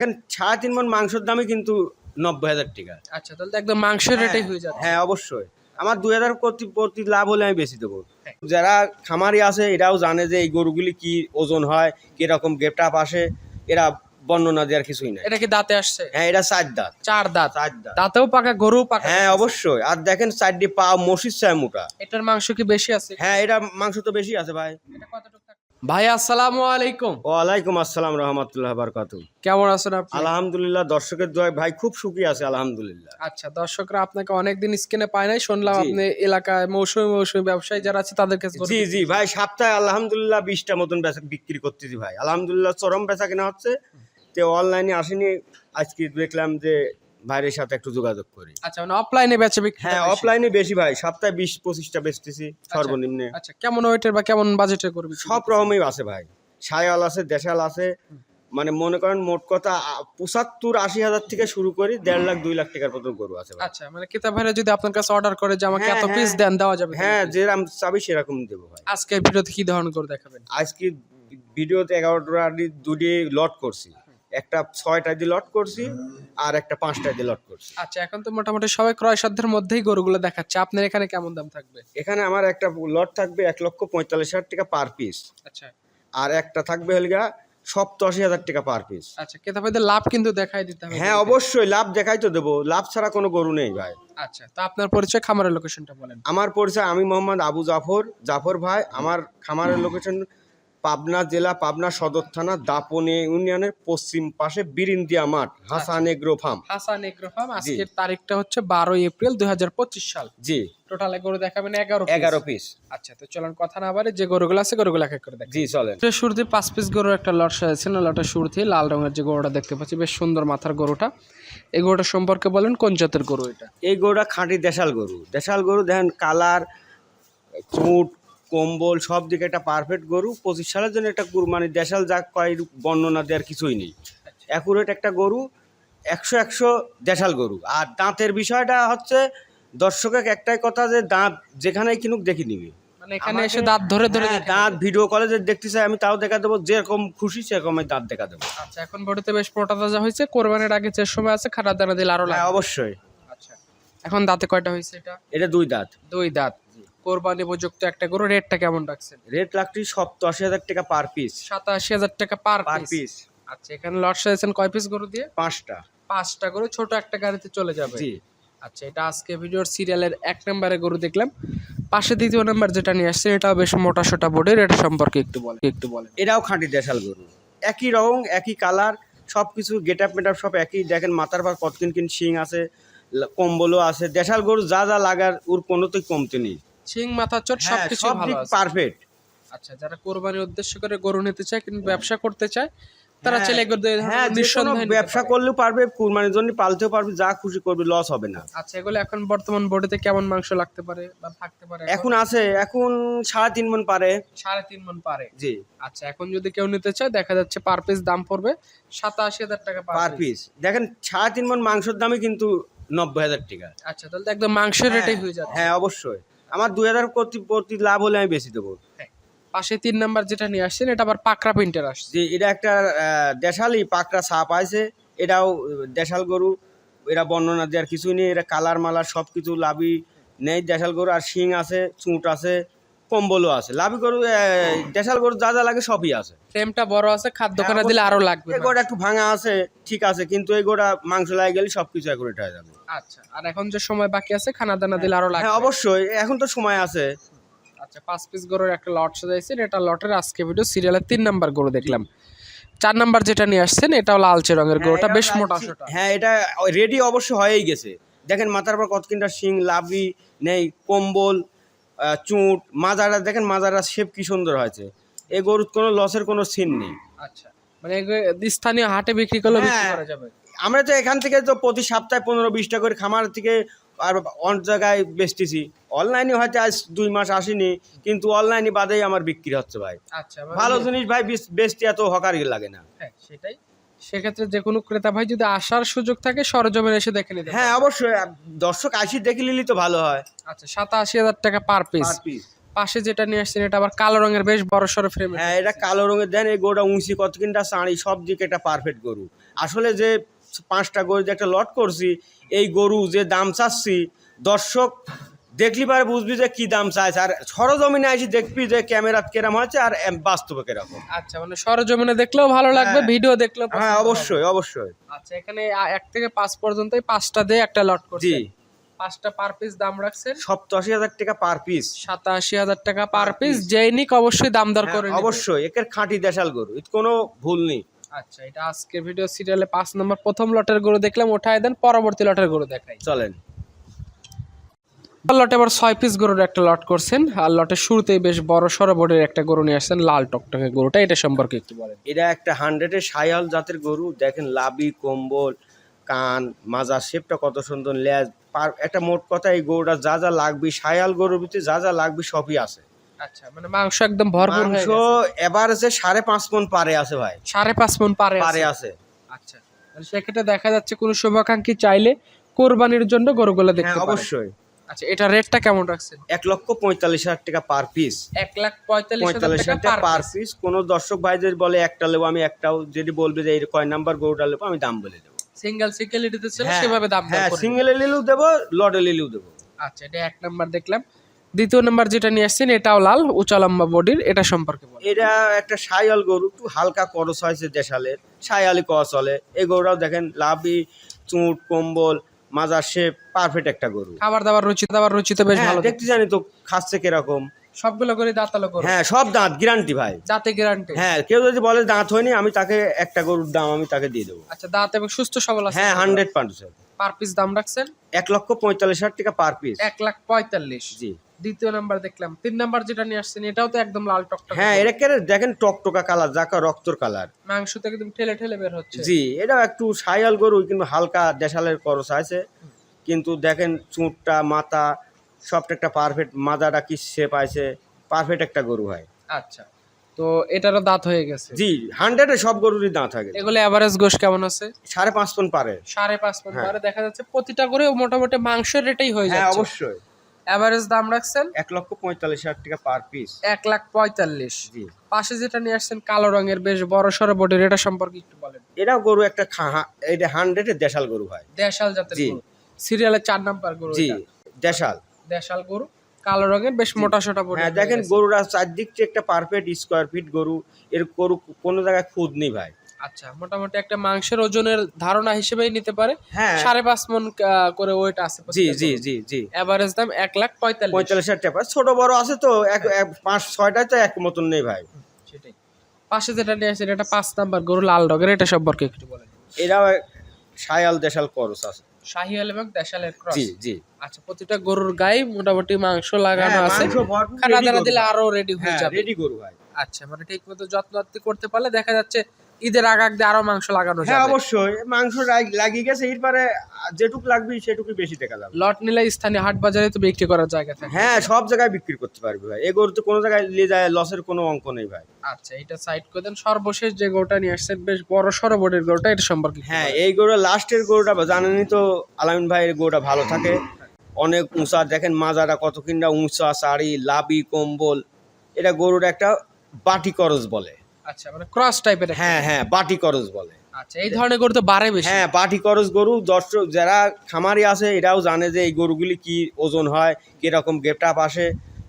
এখন সাড়ে তিন মন মাংসের দামই কিন্তু নব্বই হাজার টাকা। আচ্ছা তাহলে তো একদম মাংসের রেটেই হয়ে যাচ্ছে। হ্যাঁ অবশ্যই। আমার দুই হাজার প্রতি প্রতি লাভ হলে আমি বেশি দেবো। হ্যাঁ। যারা খামারি আছে এরাও জানে যে এই গরুগুলি কি ওজন হয় কীরকম গেপটা আসে এরা বর্ণনা দেওয়ার কিছুই নাই। এটা কি দাঁতে আসছে? হ্যাঁ এটা চার দাঁত। চার দাঁত। চার দাঁত। দাঁতেও পাকা গরু পাকা। হ্যাঁ অবশ্যই। আর দেখেন চারটি পা মসির চায় মোটা এটার মাংস কি বেশি আছে? হ্যাঁ এটা মাংস তো বেশি আছে ভাই। এটা কতটুকু? ভাই আসসালামু আলাইকুম। ওয়ালাইকুম আসসালাম রহমতুল্লাহ বারকাতু কেমন আছেন আপনি? আলহামদুলিল্লাহ দর্শকের দোয়ায় ভাই খুব সুখী আছে আলহামদুলিল্লাহ। আচ্ছা দর্শকরা আপনাকে অনেকদিন স্ক্রিনে পায় নাই শুনলাম আপনি এলাকায় মৌসুমী মৌসুমী ব্যবসায়ী যারা আছে তাদের কাছে জি জি ভাই সপ্তাহে আলহামদুলিল্লাহ বিশটা মতন বিক্রি করতেছি ভাই। আলহামদুলিল্লাহ চরম বেচা কেনা হচ্ছে। তো অনলাইনে আসেনি আজকে দেখলাম যে ভাইয়ের সাথে একটু যোগাযোগ করি। আচ্ছা মানে অফলাইনে বেচে বিক্রি হ্যাঁ অফলাইনে বেশি ভাই সপ্তাহে বিশ পঁচিশটা বেচতেছি সর্বনিম্নে। আচ্ছা কেমন ওয়েটের বা কেমন বাজেটের করবি সব রকমই আছে ভাই। সায়াল আছে দেশাল আছে। মানে মনে করেন মোট কথা পঁচাত্তর আশি হাজার থেকে শুরু করি দেড় লাখ দুই লাখ টাকার মতন গরু আছে আচ্ছা মানে কিতাব ভাইরা যদি আপনার কাছে অর্ডার করে যে আমাকে হ্যাঁ, এত পিস হ্যাঁ। দেন দেওয়া যাবে হ্যাঁ যেরকম চাবি সেরকম দেবো ভাই। আজকে ভিডিওতে কি ধরনের করে দেখাবেন? আজকে ভিডিওতে এগারোটা দুটি লট করছি। একটা ছয়টা দিয়ে লট করছি আর একটা পাঁচটা দিয়ে লট করছি। আচ্ছা এখন তো মোটামুটি সবাই ক্রয় সাধ্যের মধ্যেই গরুগুলো দেখাচ্ছে। আপনার এখানে কেমন দাম থাকবে? এখানে আমার একটা লট থাকবে এক লক্ষ পঁয়তাল্লিশ হাজার টাকা পার পিস আচ্ছা। আর একটা থাকবে হলগা সপ্তাশি হাজার টাকা পার পিস আচ্ছা কেতাব ভাইদের লাভ কিন্তু দেখাই দিতে হবে। হ্যাঁ অবশ্যই লাভ দেখাই তো দেবো। লাভ ছাড়া কোনো গরু নেই ভাই। আচ্ছা তো আপনার পরিচয় খামারের লোকেশনটা বলেন। আমার পরিচয় আমি মোহাম্মদ আবু জাফর জাফর ভাই। আমার খামারের লোকেশন পাবনা জেলা পাবনা সদর থানা দাপনে ইউনিয়নের পশ্চিম পাশে বিরিন্দিয়া মাঠ Hasan agro farm. Hasan agro farm আজকের তারিখটা হচ্ছে বারোই এপ্রিল দুই সাল। জি। টোটাল গরু দেখাবেন এগারো এগারো পিস আচ্ছা তো চলুন কথা না বাড়ে যে গরুগুলো আছে গরুগুলো এক করে দেখ জি চলেন। শুরুতে পাঁচ পিস গরুর একটা লট সাজাচ্ছেন লটের শুরুতেই লাল রঙের যে গরুটা দেখতে পাচ্ছি বেশ সুন্দর মাথার গরুটা। এই গরুটা সম্পর্কে বলেন কোন জাতের গরু এটা? এই গরুটা খাঁটি দেশাল গরু। দেশাল গরু দেখেন কালার চুট কম্বল সব দিকে একটা পারফেক্ট গরু পঁচিশ সালের জন্য একটা কুরবানি দেশাল যা কয় বর্ণনা দেওয়ার কিছুই নেই। অ্যাকুরেট একটা গরু একশো একশো দেশাল গরু। আর দাঁতের বিষয়টা হচ্ছে দর্শকের একটাই কথা যে দাঁত যেখানেই কিনুক দেখে নিবি। মানে এখানে এসে দাঁত ধরে ধরে হ্যাঁ, দাঁত ভিডিও কলে যে দেখতে চাই আমি তাও দেখা দেবো যেরকম খুশি সেরকম আমি দাঁত দেখা দেবো। আচ্ছা এখন বডিতে বেশ মোটা তাজা হয়েছে কোরবানির আগে যে সময় আছে খাটা দানা দিলে আরও হ্যাঁ লাগবে। অবশ্যই। আচ্ছা এখন দাঁতে কয়টা হয়েছে এটা? এটা দুই দাঁত। দুই দাঁত। কোরবানি উপযুক্ত একটা গরু রেটটা কেমন রাখছেন? রেট লাগটি সপ্তাশি হাজার টাকা পার পিস সাতাশি হাজার টাকা পার পার পিস আচ্ছা এখানে লট সাজেছেন কয় পিস গরু দিয়ে? পাঁচটা। পাঁচটা গরু ছোট একটা গাড়িতে চলে যাবে? জি। আচ্ছা এটা আজকে ভিডিওর সিরিয়ালের এক নম্বরে গরু দেখলাম। পাশে দ্বিতীয় নাম্বার যেটা নিয়ে আসছে এটাও বেশ মোটা সোটা বোর্ডের এটা সম্পর্কে একটু বলেন। একটু বলেন। এটাও খাঁটি দেশাল গরু। একই রং একই কালার সব কিছু গেট আপ মেট সব একই। দেখেন মাথার পর কতকিন কিন শিং আছে কম্বলও আছে। দেশাল গরু যা যা লাগার ওর কোনোতেই কমতে নেই। সিং মাথা চোট হ্যাঁ, সবকিছু সব ভালো আছে। পারফেক্ট আচ্ছা যারা কোরবানির উদ্দেশ্য করে গরু নিতে চায় কিন্তু ব্যবসা করতে চায় তারা চাইলে হ্যাঁ যে নিঃসন্দেহে ব্যবসা। করলেও পারবে কুরবানির জন্য পালতেও পারবে যা খুশি করবে লস হবে না। আচ্ছা এগুলো এখন বর্তমান বডিতে কেমন মাংস লাগতে পারে বা থাকতে পারে এখন? আছে এখন সাড়ে তিন মন পারে। সাড়ে তিন মন পারে। জি। আচ্ছা এখন যদি কেউ নিতে চায় দেখা যাচ্ছে পার পিস দাম পড়বে সাতাশি হাজার টাকা পার পিস দেখেন সাড়ে তিন মন মাংসের দামই কিন্তু নব্বই হাজার টাকা। আচ্ছা তাহলে একদম মাংসের রেটেই হয়ে যাচ্ছে। হ্যাঁ অবশ্যই। আমার দুই হাজার প্রতি প্রতি লাভ হলে আমি বেশি দেবো হ্যাঁ। পাশে তিন নাম্বার যেটা নিয়ে আসছেন এটা আবার পাকরা প্রিন্টার আসছে এটা একটা দেশালি পাকরা সাপ আছে এটাও দেশাল গরু এরা বর্ণনা দেওয়ার কিছুই নেই এটা কালার মালার সব কিছু লাভই নেই দেশাল গরু আর শিং আছে চুঁট আছে কম্বলও আছে। লাভি গরু দেশাল গরু যা যা লাগে সবই আছে। ফ্রেমটা বড় আছে খাদ্য দোকানে দিলে আরও লাগবে। এই গোটা একটু ভাঙা আছে ঠিক আছে কিন্তু এই গোটা মাংস লাগে গেলে সব কিছু অ্যাকুরেট হয়ে যাবে। আচ্ছা আর এখন যে সময় বাকি আছে খানা দানা দিলে আরও লাগবে। হ্যাঁ অবশ্যই এখন তো সময় আছে। আচ্ছা পাঁচ পিস গরুর একটা লট সাজাইছেন এটা লটের আজকে ভিডিও সিরিয়ালের তিন নাম্বার গরু দেখলাম। চার নাম্বার যেটা নিয়ে আসছেন এটাও লালচে রঙের গরুটা হ্যাঁ, বেশ মোটা হ্যাঁ এটা রেডি অবশ্য হয়েই গেছে। দেখেন মাথার পর কতকিনটা শিং লাভি নেই কম্বল চুঁট মাজারা দেখেন মাজারা শেপ কি সুন্দর হয়েছে। এই গরুর কোনো লসের কোনো সিন নেই। আচ্ছা মানে স্থানীয় হাটে বিক্রি করলে বিক্রি হ্যাঁ। করা যাবে? আমরা তো এখান থেকে তো প্রতি সপ্তাহে পনেরো বিশটা করে খামার থেকে আর অন্য জায়গায় বেচতেছি। অনলাইনে হয়তো আজ দুই মাস আসেনি কিন্তু অনলাইনে বাদেই আমার বিক্রি হচ্ছে ভাই। আচ্ছা মানে- ভালো জিনিস ভাই বেচ- বেচতে এত হকারি লাগে না। হ্যাঁ সেটাই। সেক্ষেত্রে যে কোনো ক্রেতা ভাই যদি আসার সুযোগ থাকে সরজমিনে এসে দেখে নিতে হ্যাঁ অবশ্যই। দর্শক আসি দেখে নিলি তো ভালো হয়। আচ্ছা সাতাশি হাজার টাকা পার পিস পাশে যেটা নিয়ে আসছেন এটা আবার কালো রঙের বেশ বড় সড়ো ফ্রেম হ্যাঁ এটা কালো রঙের। দেন এই গরুটা উঁচি কত কিনটা চাঁড়ি সব দিকে এটা পারফেক্ট গরু। আসলে যে পাঁচটা গরু যে একটা লট করছি এই গরু যে দাম চাচ্ছি দর্শক দেখলি পারে বুঝবি যে কি দাম চাইছে। আর সরজমিনে আসি দেখবি যে ক্যামেরা কেরাম হচ্ছে আর বাস্তবে কীরকম। আচ্ছা মানে সরজমিনে দেখলেও ভালো লাগবে হ্যাঁ। ভিডিও দেখলেও হ্যাঁ অবশ্যই অবশ্যই। আচ্ছা এখানে এক থেকে পাঁচ পর্যন্ত পাঁচটা দিয়ে একটা লট করছি। পাঁচটা পার পিস দাম রাখছেন? সপ্তাশি হাজার টাকা পার পিস সাতাশি হাজার টাকা পার পিস যেই নিক অবশ্যই দাম দর করে হ্যাঁ, অবশ্যই একের খাঁটি দেশাল গরু এর কোনো ভুল নেই। আচ্ছা এটা আজকের ভিডিও সিরিয়ালে পাঁচ নম্বর প্রথম লটের গরু দেখলাম ওঠায় দেন পরবর্তী লটের গরু দেখাই। চলেন। লটে আবার ছয় পিস গরুর একটা লট করছেন। আর লটের শুরুতেই বেশ বড় সড়ো বোর্ডের একটা গরু নিয়ে আসছেন লাল টকটকে গরুটা। এটা সম্পর্কে একটু বলেন। এটা একটা হান্ড্রেডের সায়াল জাতের গরু। দেখেন লাবি কম্বল কান মাজার শেপটা কত সুন্দর লেজ পার একটা মোট কথা এই গরুটা যা যা লাগবে সায়াল গরুর ভিতরে যা যা লাগবে সবই আছে। আচ্ছা মানে মাংস একদম ভরপুর মাংস যে সাড়ে পাঁচ মন পারে আছে ভাই। সাড়ে পাঁচ মন পারে পারে আছে। আছে আচ্ছা সেক্ষেত্রে দেখা যাচ্ছে কোনো শুভাকাঙ্ক্ষী চাইলে কোরবানির জন্য গরুগুলো দেখতে হ্যাঁ অবশ্যই। আচ্ছা এটা রেটটা কেমন রাখছেন? এক লক্ষ পঁয়তাল্লিশ হাজার টাকা পার পিস এক লাখ পঁয়তাল্লিশ হাজার টাকা পার পিস কোনো দর্শক ভাই যদি বলে একটা নেব আমি একটাও যদি বলবে যে কয় নাম্বার গরুটা নেব আমি দাম বলে দেবো। সিঙ্গেল সিঙ্গেলিটিতে ছিল হ্যাঁ, সেভাবে দাম হ্যাঁ সিঙ্গেল লিলেও দেবো লডে লিলেও দেবো। আচ্ছা এটা এক নাম্বার দেখলাম। দ্বিতীয় নাম্বার যেটা নিয়ে আসছেন এটাও লাল উঁচা লম্বা বডির এটা সম্পর্কে এটা একটা সায়াল গরু একটু হালকা করস হয়েছে দেশালের সায়ালি কস চলে। এই গরুটাও দেখেন লাভি চুট কম্বল মাজার সে পারফেক্ট একটা গরু। খাবার দাবার রুচি দাবার রুচি তো বেশ হ্যাঁ, ভালো দেখতে জানি তো খাচ্ছে কীরকম। সবগুলো করে দাঁতালো করো। হ্যাঁ সব দাঁত গ্যারান্টি ভাই। দাঁতে গ্যারান্টি হ্যাঁ কেউ যদি বলে দাঁত হয়নি আমি তাকে একটা গরুর দাম আমি তাকে দিয়ে দেবো। আচ্ছা দাঁত এবং সুস্থ সবল আছে হ্যাঁ হান্ড্রেড পার্সেন্ট পার পিস দাম রাখছেন? এক লক্ষ পঁয়তাল্লিশ হাজার টাকা পার পিস এক লাখ পঁয়তাল্লিশ। জি। দ্বিতীয় নাম্বার দেখলাম। তিন নাম্বার যেটা নিয়ে আসছেন এটাও তো একদম লাল টকটক হ্যাঁ এটা কেন দেখেন টকটকা কালার যাকা রক্তর কালার মাংস তো একদম ঠেলে ঠেলে বের হচ্ছে। জি এটা একটু সায়াল গরু কিন্তু হালকা দেশালের করস আছে। কিন্তু দেখেন চুঁটটা মাথা সবটা একটা পারফেক্ট মাজাটা কি শেপ আছে পারফেক্ট একটা গরু হয়। আচ্ছা তো এটারও দাঁত হয়ে গেছে? জি হান্ড্রেডে সব গরুরই দাঁত থাকে এগুলো এভারেজ গোশ কেমন আছে? সাড়ে পাঁচ পন পারে। সাড়ে পাঁচ পন হ্যাঁ। পারে দেখা যাচ্ছে প্রতিটা করে মোটামুটি মাংসের রেটেই হয়ে হ্যাঁ যাচ্ছে। অবশ্যই। এভারেজ দাম রাখছেন? এক লক্ষ পঁয়তাল্লিশ হাজার টাকা পার পিস এক লাখ পঁয়তাল্লিশ। জি। পাশে যেটা নিয়ে আসছেন কালো রঙের বেশ বড় সড়ো বডির এটা সম্পর্কে একটু বলেন। এটাও গরু একটা খা- এটা হান্ড্রেডের দেশাল গরু হয়। দেশাল জাতের গরু। সিরিয়ালের চার নাম্বার গরু জি। দেশাল। দেশাল গরু কালো রঙের বেশ মোটা সোটা বডি হ্যাঁ দেখেন গরুরা চারদিক থেকে একটা পারফেক্ট স্কোয়ার ফিট গরু এর গরু কোনো জায়গায় খুদ নেই ভাই। আচ্ছা মোটামুটি একটা মাংসের ওজনের ধারণা হিসেবেই নিতে পারে। হ্যাঁ। সাড়ে পাঁচ মন করে ওয়েট আছে জি জি জি জি। এভারেজ দাম এক লাখ পঁয়তাল্লিশ। পঁয়তাল্লিশ হাজার টাকা। ছোট বড় আছে তো এক এক- পাঁচ ছয়টা তো এক মতন নেই ভাই। সেটাই। পাশে যেটা নিয়ে আসেন এটা পাঁচ নাম্বার গরু লাল রঙের এটা সম্পর্কে একটু বলেন। এরাও সায়াল দেশাল করস আছে। শাহিয়াল এবং দেশালের ক্রস জি জি। আচ্ছা প্রতিটা গরুর গায়ে মোটামুটি মাংস লাগানো হ্যাঁ, আছে। খানা দানা দিলে আরও রেডি হয়ে হ্যাঁ যাবে। রেডি গরু ভাই আচ্ছা মানে ঠিক মতো যত্ন করতে পারলে দেখা যাচ্ছে ঈদের আগ আগ আরও মাংস লাগানো হ্যাঁ অবশ্যই। মাংস লাগ- লাগিয়ে গেছে এরপরে যেটুক লাগবে সেটুকুই বেশি দেখা যাবে লট নিলে স্থানীয় হাট বাজারে তো বিক্রি করার জায়গা থাকে। হ্যাঁ সব জায়গায় বিক্রি করতে পারবে ভাই। এ গরু তো কোনো জায়গায় নিয়ে যায় লসের কোনো অঙ্ক নেই ভাই। আচ্ছা এটা সাইড করে দেন। সর্বশেষ যে গরুটা নিয়ে আসছেন বেশ বড় সড়ো বডির গরুটা এটা সম্পর্কে হ্যাঁ এই গরু লাস্টের গরুটা জানেনই তো আলামিন ভাইয়ের গরুটা ভালো থাকে। অনেক উঁচা দেখেন মাজাটা কত কিনা উঁচা শাড়ি লাবি কম্বল। এটা গরুর একটা বাটি করজ বলে। আচ্ছা মানে ক্রস টাইপের হ্যাঁ হ্যাঁ বাটি করজ বলে। আচ্ছা এই ধরনের গরু তো বাড়ে বেশি। হ্যাঁ বাটি করজ গরু দর্শক যারা খামারি আছে এরাও জানে যে এই গরুগুলি কি ওজন হয় কীরকম গেপটাপ আসে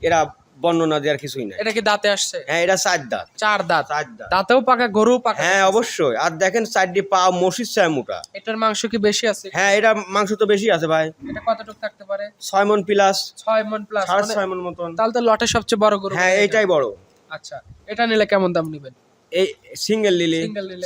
এরা বর্ণনা দেওয়ার কিছুই নাই। এটা কি দাঁতে আসছে? হ্যাঁ এটা চার দাঁত। চার দাঁত। চার দাঁত। দাঁতেও পাকা গরু পাকা হ্যাঁ অবশ্যই। আর দেখেন চারটি পা মসির চায় মোটা। এটার মাংস কি বেশি আছে? হ্যাঁ এটা মাংস তো বেশি আছে ভাই। এটা কতটুকু থাকতে পারে? ছয় মন প্লাস ছয় মন প্লাস সাড়ে ছয় মন মতন। তাহলে তো লটের সবচেয়ে বড় গরু হ্যাঁ এটা। এইটাই বড়। আচ্ছা এটা নিলে কেমন দাম নেবেন? এই সিঙ্গেল নিলে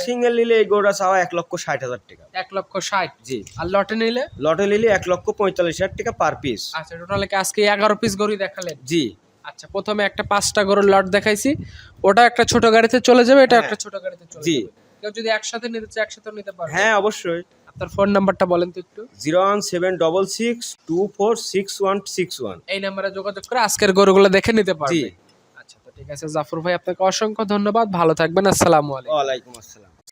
সিঙ্গেল নিলে এই গরুটা চাওয়া এক লক্ষ ষাট হাজার টাকা। এক লক্ষ ষাট। জি। আর লটে নিলে? লটে নিলে এক লক্ষ পঁয়তাল্লিশ হাজার টাকা পার পিস আচ্ছা টোটালে আজকে এগারো পিস গরুই দেখালেন? জি। আচ্ছা প্রথমে একটা পাঁচটা গরুর লট দেখাইছি। ওটা একটা ছোট গাড়িতে চলে যাবে এটা হ্যাঁ। একটা ছোট গাড়িতে চলে জি। কেউ যদি একসাথে নিতে চায় একসাথে নিতে পারবে। হ্যাঁ অবশ্যই। আপনার ফোন নাম্বারটা বলেন তো একটু। Zero one seven double six two four six one six one. এই নাম্বারে যোগাযোগ করে আজকের গরুগুলো দেখে নিতে জি। পারবে। ঠিক আছে জাফর ভাই আপনাকে অসংখ্য ধন্যবাদ ভালো থাকবেন আসসালামু আলাইকুম আসসালাম